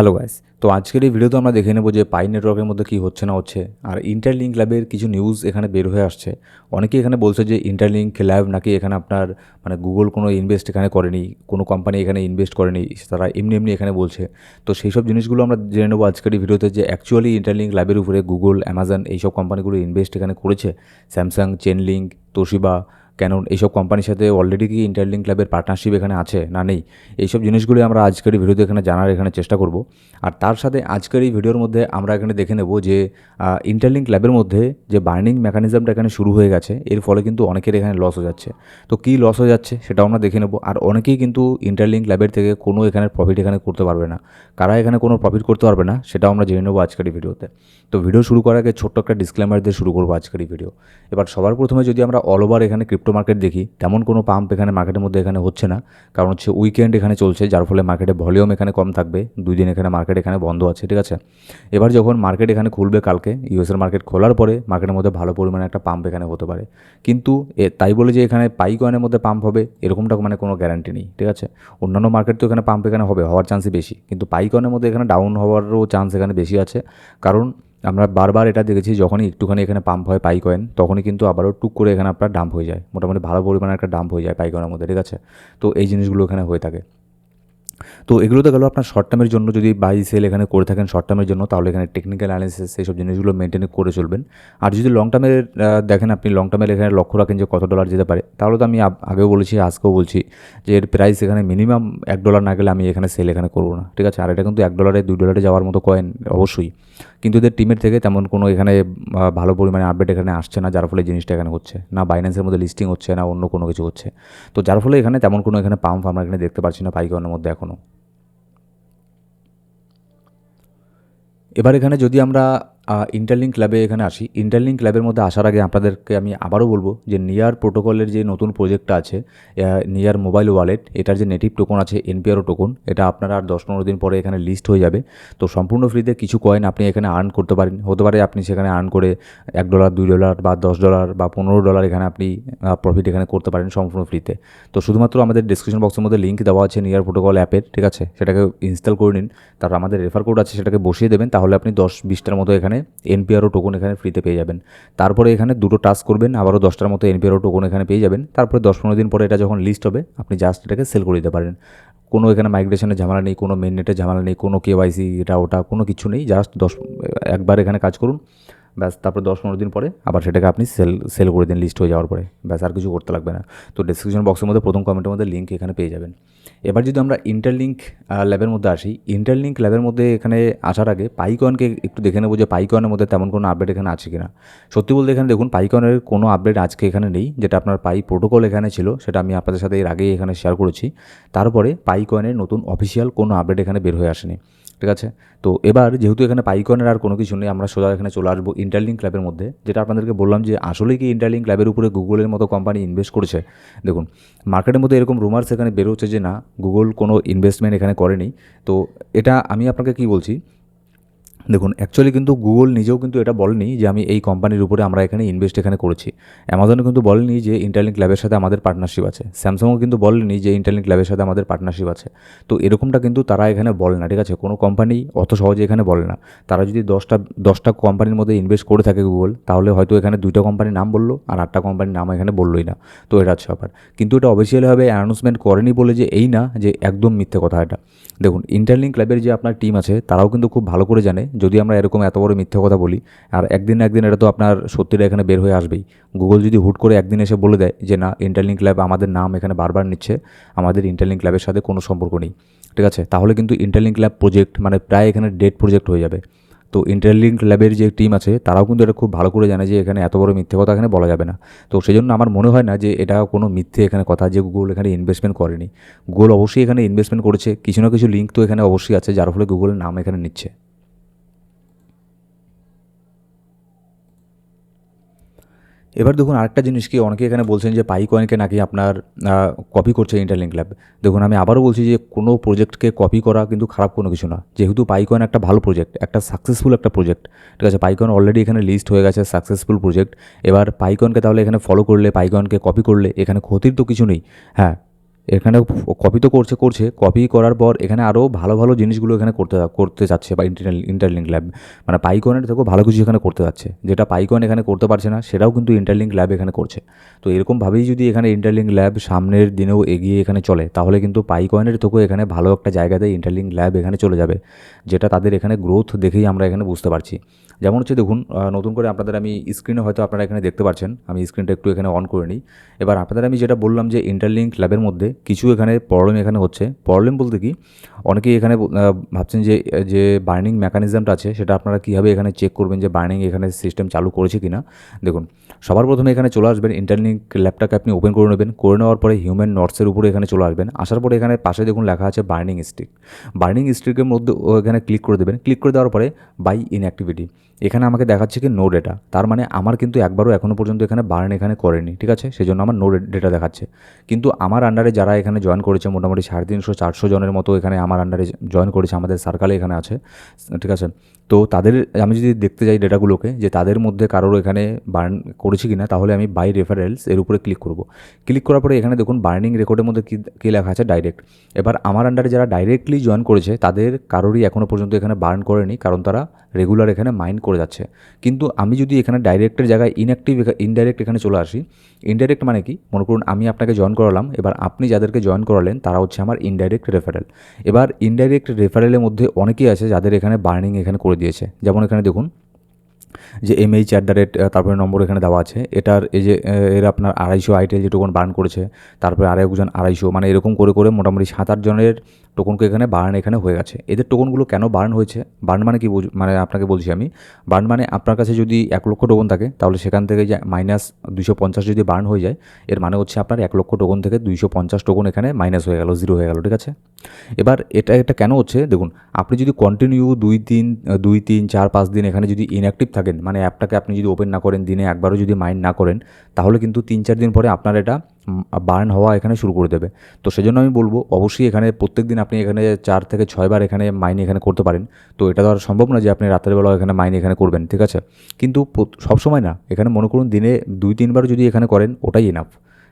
Hello guys তো আজকের এই ভিডিওতে আমরা দেখে নেব যে পাই নেটওয়ার্কের মধ্যে কী হচ্ছে না হচ্ছে। আর ইন্টারলিঙ্ক ল্যাবের কিছু নিউজ এখানে বের হয়ে আসছে। অনেকেই এখানে বলছে যে ইন্টারলিঙ্ক ল্যাব নাকি এখানে আপনার মানে গুগল কোনো ইনভেস্ট এখানে করেনি, কোনো কোম্পানি এখানে ইনভেস্ট করেনি, তারা এমনি এমনি এখানে বলছে। তো সেই সব জিনিসগুলো আমরা জেনে নেব আজকের এই ভিডিওতে যে অ্যাকচুয়ালি ইন্টারলিঙ্ক ল্যাবের উপরে গুগল অ্যামাজন এইসব কোম্পানিগুলো ইনভেস্ট এখানে করেছে। স্যামসাং চেনলিঙ্ক তোশিবা ক্যানন এইসব কোম্পানির সাথে অলরেডি কি ইন্টারলিং ক্লাবের পার্টনারশিপ এখানে আছে না নেই? এইসব জিনিসগুলি আমরা আজকের এই ভিডিওতে এখানে জানার এখানে চেষ্টা করব। আর তার সাথে আজকের এই ভিডিওর মধ্যে আমরা এখানে দেখে নেব যে ইন্টারলিং ল্যাবের মধ্যে যে বার্নিং মেকানিজমটা এখানে শুরু হয়ে গেছে, এর ফলে কিন্তু অনেকের এখানে লস হয়ে যাচ্ছে। তো কী লস হয়ে যাচ্ছে সেটাও আমরা দেখে নেব। আর অনেকেই কিন্তু ইন্টারলিং ল্যাবের থেকে কোনো এখানে প্রফিট এখানে করতে পারবে না। কারা এখানে কোনো প্রফিট করতে পারবে না সেটাও আমরা জেনে নেব আজকের এই ভিডিওতে। তো ভিডিও শুরু করার আগে ছোট্ট একটা ডিসক্লেমার দিয়ে শুরু করব আজকের এই ভিডিও এবার সবার প্রথমে যদি আমরা অল ওভার এখানে ক্রিপ্টো মার্কেট দেখি, তেমন কোনো পাম্প এখানে মার্কেটের মধ্যে এখানে হচ্ছে না। কারণ হচ্ছে উইকেন্ড এখানে চলছে, যার ফলে মার্কেটে ভলিউম এখানে কম থাকবে, দুই দিন এখানে মার্কেট এখানে বন্ধ আছে, ঠিক আছে? এবার যখন মার্কেট এখানে খুলবে কালকে ইউএসের মার্কেট খোলার পরে মার্কেটের মধ্যে ভালো পরিমাণে একটা পাম্প এখানে হতে পারে। কিন্তু তাই বলে যে এখানে পাই কয়েনের মধ্যে পাম্প হবে, এরকমটা মানে কোনো গ্যারান্টি নেই, ঠিক আছে? অন্যান্য মার্কেট তো এখানে পাম্প এখানে হবে, হওয়ার চান্সই বেশি। কিন্তু পাই কয়েনের মধ্যে এখানে ডাউন হওয়ারও চান্স এখানে বেশি আছে। কারণ আমরা বারবার এটা দেখেছি, যখনই একটুখানি এখানে পাম্প হয় পাই কয়েন তখনই কিন্তু আবারও টুক করে এখানে আপনার ডাম্প হয়ে যায়। মোটামুটি ভালো পরিমাণে একটা ডাম্প হয়ে যায় পাই কয়েনের মধ্যে, ঠিক আছে? তো এই জিনিসগুলো এখানে হয়ে থাকে। তো এগুলো তো গেলো আপনার শর্ট টার্মের জন্য, যদি বাই সেল এখানে করে থাকেন শর্ট টার্মের জন্য, তাহলে এখানে টেকনিক্যাল অ্যানালিসিস এইসব জিনিসগুলো মেনটেন করে চলবেন। আর যদি লং টার্মের দেখেন আপনি লং টার্মের এখানে লক্ষ্য রাখেন যে কত ডলার যেতে পারে, তাহলে তো আমি আগেও বলেছি, আজকেও বলছি যে এর প্রাইস এখানে মিনিমাম এক ডলার না গেলে আমি এখানে সেল এখানে করব না, ঠিক আছে? আর এটা কিন্তু এক ডলারে দুই ডলারে যাওয়ার মতো কয়েন অবশ্যই। কিন্তু এদের টিমের থেকে তেমন কোনো এখানে ভালো পরিমাণে আপডেট এখানে আসছে না, যার ফলে জিনিসটা এখানে হচ্ছে না বাইন্যান্সের মধ্যে লিস্টিং হচ্ছে না, অন্য কোনো কিছু হচ্ছে। তো যার ফলে এখানে তেমন কোনো এখানে পাম্প আমরা এখানে দেখতে পাচ্ছি না পাইকনের মধ্যে এখনও এবার এখানে যদি আমরা ইন্টারলিঙ্ক ল্যাবে এখানে আসি। ইন্টারলিঙ্ক ল্যাবের মধ্যে আসার আগে আপনাদেরকে আমি আবারও বলব যে নিয়ার প্রোটোকলের যে নতুন প্রজেক্টটা আছে নিয়ার মোবাইল ওয়ালেট এটার যে নেটিভ টোকন আছে এনপিআরও টোকন এটা আপনার আর দশ পনেরো দিন পরে এখানে লিস্ট হয়ে যাবে। তো সম্পূর্ণ ফ্রিতে কিছু কয়েন আপনি এখানে আর্ন করতে পারেন। হতে পারে আপনি সেখানে আর্ন করে এক ডলার দুই ডলার বা দশ ডলার বা পনেরো ডলার এখানে আপনি প্রফিট এখানে করতে পারেন সম্পূর্ণ ফ্রিতে তো শুধুমাত্র আমাদের ডিসক্রিপশন বক্সের মধ্যে লিঙ্ক দেওয়া আছে নিয়ার প্রোটোকল অ্যাপের ঠিক আছে? সেটাকে ইনস্টল করে নিন। তারপর আমাদের রেফার কোড আছে, সেটাকে বসিয়ে দেবেন। তাহলে আপনি দশ, বিশটার মতো এখানে এনপিআরও টোকন এখানে ফ্রিতে পেয়ে যাবেন। তারপরে এখানে দুটো টাস্ক করবেন, আবারও দশটার মতো এনপিআরও টোকন এখানে পেয়ে যাবেন। তারপরে দশ পনেরো দিন পরে এটা যখন লিস্ট হবে, আপনি জাস্ট এটাকে সেল করে দিতে পারেন। কোনো এখানে মাইগ্রেশনের ঝামেলা নেই, কোনো মেন নেটের ঝামেলা নেই, কোনো কেওয়াইসি এটা ওটা, কোনো কিছু নেই। জাস্ট দশ, একবার এখানে কাজ করুন, ব্যাস, তারপর দশ পনেরো দিন পরে আবার সেটাকে আপনি সেল সেল করে দিন লিস্ট হয়ে যাওয়ার পরে। ব্যাস, আর কিছু করতে লাগবে না। তো ডিসক্রিপশন বক্সের মধ্যে, প্রথম কমেন্টের মধ্যে লিঙ্ক এখানে পেয়ে যাবেন। এবার যদি আমরা ইন্টারলিঙ্ক ল্যাবের মধ্যে আসি ইন্টারলিঙ্ক ল্যাবের মধ্যে এখানে আসার আগে পাইকনকে একটু দেখে নেব যে পাইকনের মধ্যে তেমন কোনো আপডেট এখানে আছে কিনা। সত্যি বলতে এখানে দেখুন পাইকনের কোনো আপডেট আজকে এখানে নেই, যেটা আপনার পাই প্রোটোকল এখানে ছিল, সেটা আমি আপনাদের সাথে এর আগেই এখানে শেয়ার করেছি। তারপরে পাইকনের নতুন অফিসিয়াল কোনো আপডেট এখানে বের হয়ে আসেনি। ঠিক আছে? তো এবার যেহেতু এখানে পাইকনের আর কোনো কিছু নেই, আমরা সোজা এখানে চলে আসব ইন্টারলিং ক্লাবের মধ্যে, যেটা আপনাদেরকে বললাম যে আসলে কি ইন্টারলিং ক্লাবের উপরে গুগলের মতো কোম্পানি ইনভেস্ট করেছে? দেখুন মার্কেটের মধ্যে এরকম রুমার্স এখানে বেরোচ্ছে যে না গুগল কোনো ইনভেস্টমেন্ট এখানে করেনি। তো এটা আমি আপনাকে কি বলছি? দেখুন অ্যাকচুয়ালি কিন্তু গুগল নিজেও কিন্তু এটা বলেনি যে আমি এই কোম্পানির উপরে আমরা এখানে ইনভেস্ট এখানে করেছি। অ্যামাজনও কিন্তু বলেনি যে ইন্টারলিঙ্ক ল্যাবের সাথে আমাদের পার্টনারশিপ আছে। স্যামসাংও কিন্তু বলেনি যে ইন্টারলিঙ্ক ল্যাবের সাথে আমাদের পার্টনারশিপ আছে। তো এরকমটা কিন্তু তারা এখানে বলে না, ঠিক আছে? কোনো কোম্পানি অত সহজে এখানে বলে না। তারা যদি দশটা দশটা কোম্পানির মধ্যে ইনভেস্ট করে থাকে গুগল তাহলে হয়তো এখানে দুইটা কোম্পানির নাম বলল আর আটটা কোম্পানির নাম এখানে বললোই না। তো এটা হচ্ছে ব্যাপার। কিন্তু এটা অফিসিয়ালিভাবে অ্যানাউন্সমেন্ট করেনি বলে যে এই না, যে একদম মিথ্যে কথা এটা। দেখুন ইন্টারলিঙ্ক ক্লাবের যে আপনার টিম আছে, তারাও কিন্তু খুব ভালো করে জানে। যদি আমরা এরকম এত বড় মিথ্যে কথা বলি, আর একদিন না একদিন এটা তো আপনার সত্যিটা এখানে বের হয়ে আসবেই। গুগল যদি হুট করে একদিন এসে বলে দেয় যে, না ইন্টারলিঙ্ক ক্লাব আমাদের নাম এখানে বারবার নিচ্ছে, আমাদের ইন্টারলিঙ্ক ক্লাবের সাথে কোনো সম্পর্ক নেই। ঠিক আছে? তাহলে কিন্তু ইন্টারলিঙ্ক ক্লাব প্রজেক্ট মানে প্রায় এখানে ডেড প্রজেক্ট হয়ে যাবে। তো ইন্টারলিঙ্ক ল্যাবের যে টিম আছে, তারাও কিন্তু এটা খুব ভালো করে জানে যে এখানে এত বড় মিথ্যে কথা এখানে বলা যাবে না। তো সেই জন্য আমার মনে হয় না যে এটা কোনো মিথ্যে এখানে কথা যে গুগল এখানে ইনভেস্টমেন্ট করেনি। গুগল অবশ্যই এখানে ইনভেস্টমেন্ট করেছে, কিছু না কিছু লিঙ্ক তো এখানে অবশ্যই আছে, যার ফলে গুগলের নাম এখানে নিচ্ছে। এবার দেখুন আরেকটা জিনিস কি, অনেকে এখানে বলছেন যে পাই কয়েনকে নাকি আপনার কপি করছে ইন্টারলিঙ্ক ল্যাব দেখুন, আমি আবারও বলছি যে কোনো প্রজেক্টকে কপি করা কিন্তু খারাপ কোনো কিছু না। যেহেতু পাইকয়েন একটা ভালো প্রজেক্ট একটা সাকসেসফুল একটা প্রজেক্ট ঠিক আছে? পাইকয়েন অলরেডি এখানে লিস্ট হয়ে গেছে সাকসেসফুল প্রজেক্ট এবার পাইকয়েনকে তাহলে এখানে ফলো করলে পাইকয়েনকে কপি করলে, এখানে ক্ষতির তো কিছু নেই। হ্যাঁ এখানে কপি তো করছে করছে। কপি করার পর এখানে আরও ভালো ভালো জিনিসগুলো এখানে করতে করতে যাচ্ছে বা ইন্টারনাল ইন্টারলিঙ্ক ল্যাব মানে পাইকনের থেকেও ভালো কিছু এখানে করতে যাচ্ছে। যেটা পাইকন এখানে করতে পারছে না, সেটাও কিন্তু ইন্টারলিঙ্ক ল্যাব এখানে করছে। তো এরকমভাবেই যদি এখানে ইন্টারলিঙ্ক ল্যাব সামনের দিনেও এগিয়ে এখানে চলে, তাহলে কিন্তু পাইকয়েনের থেকেও এখানে ভালো একটা জায়গাতে ইন্টারলিঙ্ক ল্যাব এখানে চলে যাবে, যেটা তাদের এখানে গ্রোথ দেখেই আমরা এখানে বুঝতে পারছি। যেমন হচ্ছে দেখুন নতুন করে আপনাদের আমি স্ক্রিনে হয়তো আপনারা এখানে দেখতে পাচ্ছেন আমি স্ক্রিনটা একটু এখানে অন করে নিই। এবার আপনাদের আমি যেটা বললাম যে ইন্টারলিঙ্ক ল্যাবের মধ্যে কিছু এখানে প্রবলেম এখানে হচ্ছে। প্রবলেম বলতে কি? অনেকেই এখানে ভাবছেন যে যে বার্নিং মেকানিজমটা আছে, সেটা আপনারা কীভাবে এখানে চেক করবেন যে বার্নিং এখানে সিস্টেম চালু করেছে কি না দেখুন, সবার প্রথমে এখানে চলে আসবেন ইন্টারলিঙ্ক ল্যাবটাকে আপনি ওপেন করে নেবেন, করে নেওয়ার পরে হিউম্যান নটসের উপরে এখানে চলে আসবেন, আসার পরে এখানে পাশে দেখুন লেখা আছে বার্নিং স্টিক বার্নিং স্টিকের মধ্যে এখানে ক্লিক করে দেবেন ক্লিক করে দেওয়ার পরে বাই ইনঅ্যাক্টিভিটি এখানে আমাকে দেখাচ্ছে কি নো ডেটা তার মানে আমার কিন্তু একবারও এখনও পর্যন্ত এখানে বার্ন এখানে করেনি, ঠিক আছে? সেই জন্য আমার নো ডেটা দেখাচ্ছে। কিন্তু আমার আন্ডারে যারা এখানে জয়েন করেছে মোটামুটি সাড়ে তিনশো, চারশো জনের মতো এখানে আমার আন্ডারে জয়েন করেছে, আমাদের সার্কালে এখানে আছে, ঠিক আছে? তো তাদের, আমি যদি দেখতে যাই ডেটাগুলোকে যে তাদের মধ্যে কারোর এখানে বার্ন করেছি কি না তাহলে আমি বাই রেফারেলস এর উপরে ক্লিক করব। ক্লিক করার পরে এখানে দেখুন বার্নিং রেকর্ডের মধ্যে কী কী লেখা আছে? ডাইরেক্ট এবার আমার আন্ডারে যারা ডাইরেক্টলি জয়েন করেছে, তাদের কারোরই এখনও পর্যন্ত এখানে বার্ন করেনি, কারণ তারা রেগুলার এখানে মাইন্ড করে যাচ্ছে। কিন্তু আমি যদি এখানে ডাইরেক্টের জায়গায় ইনঅ্যাক্টিভ ইনডাইরেক্ট এখানে চলে আসি ইনডাইরেক্ট মানে কি? মনে করুন আমি আপনাকে জয়েন করালাম, এবার আপনি যাদেরকে জয়েন করালেন, তারা হচ্ছে আমার ইনডাইরেক্ট রেফারেল এবার ইনডাইরেক্ট রেফারেলের মধ্যে অনেকেই আছে যাদের এখানে বার্নিং এখানে করে দিয়েছে। যেমন এখানে দেখুন যে এমএইচ অ্যাট দ্য রেট তারপরে নম্বর এখানে দেওয়া আছে। এটার এই যে এর আপনার আড়াইশো আইটেল যে টোকন বার্ন করেছে, তারপরে আরও একজন আড়াইশো মানে এরকম করে করে মোটামুটি সাত আট জনের টোকনকে এখানে বার্ন এখানে হয়ে গেছে। এদের টোকনগুলো কেন বার্ন হয়েছে? বার্ন মানে কি মানে আপনাকে বলছি আমি। বার্ন মানে আপনার কাছে যদি এক লক্ষ টোকন থাকে, তাহলে সেখান থেকে যে মাইনাস দুইশো পঞ্চাশ যদি বার্ন হয়ে যায়, এর মানে হচ্ছে আপনার এক লক্ষ টোকন থেকে দুইশো পঞ্চাশ টোকন এখানে মাইনাস হয়ে গেল জিরো হয়ে গেল, ঠিক আছে? এবার এটা এটা কেন হচ্ছে? দেখুন, আপনি যদি কন্টিনিউ দুই তিন দুই তিন, চার, পাঁচ দিন এখানে যদি ইনঅ্যাক্টিভ থাকেন মানে অ্যাপটাকে আপনি যদি ওপেন না করেন, দিনে একবারও যদি মাইন্ড না করেন, তাহলে কিন্তু তিন চার দিন পরে আপনার এটা বার্ন হওয়া এখানে শুরু করে দেবে। তো সেজন্য আমি বলব, অবশ্যই এখানে প্রত্যেক দিন আপনি এখানে চার থেকে ছয়বার এখানে মাইন এখানে করতে পারেন। তো এটা তো আর সম্ভব না যে আপনি রাতের বেলা এখানে মাইন এখানে করবেন, ঠিক আছে? কিন্তু সবসময় না, এখানে মনে করুন দিনে দুই তিনবার যদি এখানে করেন, ওটাই এনাফ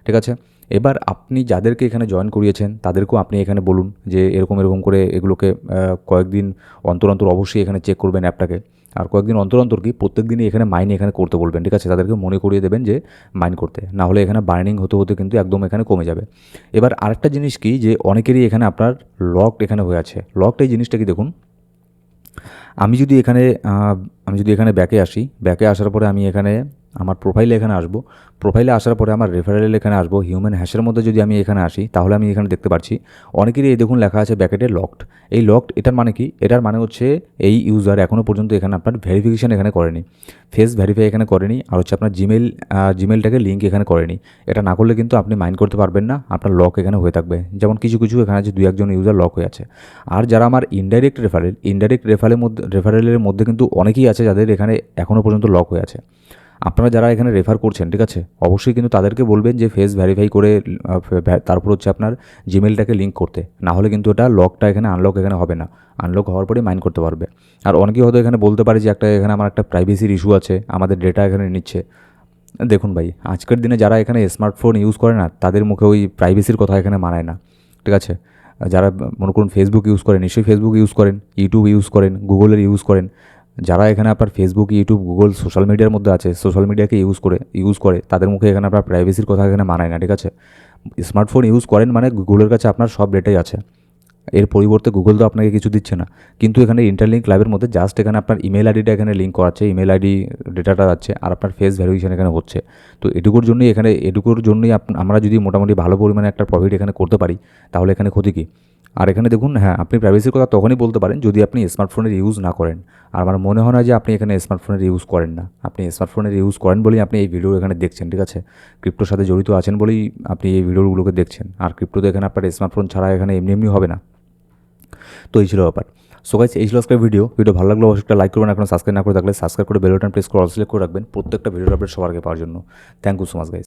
ঠিক আছে? এবার আপনি যাদেরকে এখানে জয়েন করিয়েছেন, তাদেরকেও আপনি এখানে বলুন যে এরকম এরকম করে এগুলোকে কয়েকদিন অন্তর অন্তর অবশ্যই এখানে চেক করবেন অ্যাপটাকে আর কয়েকদিন অন্তর অন্তর কি প্রত্যেক দিনই এখানে মাইন এখানে করতে বলবেন, ঠিক আছে? তাদেরকে মনে করিয়ে দেবেন যে মাইন করতে। না হলে এখানে বার্নিং হতে হতে কিন্তু একদম এখানে কমে যাবে। এবার আরেকটা জিনিস কি যে অনেকেরই এখানে আপনার লকড এখানে হয়ে আছে। লকড এই জিনিসটা কি দেখুন, আমি যদি এখানে আমি যদি এখানে ব্যাকে আসি ব্যাকে আসার পরে আমি এখানে আমার প্রোফাইলে এখানে আসব। প্রোফাইলে আসার পরে আমার রেফারেল এখানে আসব। হিউম্যান হ্যাশের মধ্যে যদি আমি এখানে আসি, তাহলে আমি এখানে দেখতে পাচ্ছি অনেকেরই এই দেখুন লেখা আছে ব্যাকেটে লকড এই লকড এটার মানে কি? এটার মানে হচ্ছে এই ইউজার এখনও পর্যন্ত এখানে আপনার ভেরিফিকেশান এখানে করেনি। ফেস ভেরিফাই এখানে করেনি, আর হচ্ছে আপনার জিমেল জিমেলটাকে লিঙ্ক এখানে করেনি। এটা না করলে কিন্তু আপনি মাইন্ড করতে পারবেন না, আপনার লক এখানে হয়ে থাকবে। যেমন কিছু কিছু এখানে আছে দুই একজন ইউজার লক হয়ে আছে। আর যারা আমার ইনডাইরেক্ট রেফারেল ইনডাইরেক্ট রেফারেলের মধ্যে রেফারেলের মধ্যে কিন্তু অনেকেই আছে যাদের এখানে এখনও পর্যন্ত লক হয়ে আছে। আপনারা যারা এখানে রেফার করছেন, ঠিক আছে? অবশ্যই কিন্তু তাদেরকে বলবেন যে ফেস ভ্যারিফাই করে তারপর হচ্ছে আপনার জিমেলটাকে লিঙ্ক করতে। না হলে কিন্তু এটা লকটা এখানে আনলক এখানে হবে না। আনলক হওয়ার পরে মাইন্ড করতে পারবে। আর অনেকেই হয়তো এখানে বলতে পারে যে একটা এখানে আমার একটা প্রাইভেসির ইস্যু আছে, আমাদের ডেটা এখানে নিচ্ছে। দেখুন ভাই, আজকের দিনে যারা এখানে স্মার্টফোন ইউজ করে না, তাদের মুখে ওই প্রাইভেসির কথা এখানে মানায় না। ঠিক আছে? যারা, মনে করুন ফেসবুক ইউজ করেন নিশ্চয়ই ফেসবুক ইউজ করেন ইউটিউব ইউজ করেন গুগলের ইউজ করেন। যারা এখানে আপনার ফেসবুক ইউটিউব গুগল সোশ্যাল মিডিয়ার মধ্যে আছে সোশ্যাল মিডিয়াকে ইউজ করে ইউজ করে, তাদের মুখে এখানে আপনার প্রাইভেসির কথা এখানে মানায় না, ঠিক আছে? স্মার্টফোন ইউজ করেন মানে গুগলের কাছে আপনার সব ডেটাই আছে। এর পরিবর্তে গুগল তো আপনাকে কিছু দিচ্ছে না। কিন্তু এখানে ইন্টারলিঙ্ক ল্যাবের মধ্যে জাস্ট এখানে আপনার ইমেল আইডিটা এখানে লিঙ্ক করাচ্ছে ইমেল আইডি ডেটাটা যাচ্ছে, আর আপনার ফেস ভ্যালুয়েশন এখানে হচ্ছে। তো এটুকুর জন্যই এখানে, এটুকুর জন্যই আমরা যদি মোটামুটি ভালো পরিমাণে একটা প্রফিট এখানে করতে পারি, তাহলে এখানে ক্ষতি কী? আর এখানে দেখুন হ্যাঁ আপনি প্রাইভেসির কথা তখনই বলতে পারেন যদি আপনি স্মার্টফোনের ইউজ না করেন। আর আমার মনে হয় না যে আপনি এখানে স্মার্টফোনের ইউজ করেন না। আপনি স্মার্টফোনের ইউজ করেন বলেই আপনি এই ভিডিও এখানে দেখছেন, ঠিক আছে? ক্রিপ্টোর সাথে জড়িত আছেন বলেই আপনি এই ভিডিওগুলোকে দেখছেন। আর ক্রিপ্টো তো এখানে আপনার স্মার্টফোন ছাড়া এখানে এমনি এমনি হবে না। তো এই ছিল ব্যাপার। সো গাইস এই ছিল আজকের ভিডিও ভিডিও ভালো লাগলে অবশ্যই একটা লাইক করবেন। এখন সাবস্ক্রাইব না করে থাকলে সাবস্ক্রাইব করে বেল বাটন প্রেস করে অল সিলেক্ট করে রাখবেন। প্রত্যেকটা ভিডিওর আপডেট সবার আগে পাওয়ার জন্য। Thank you so much guys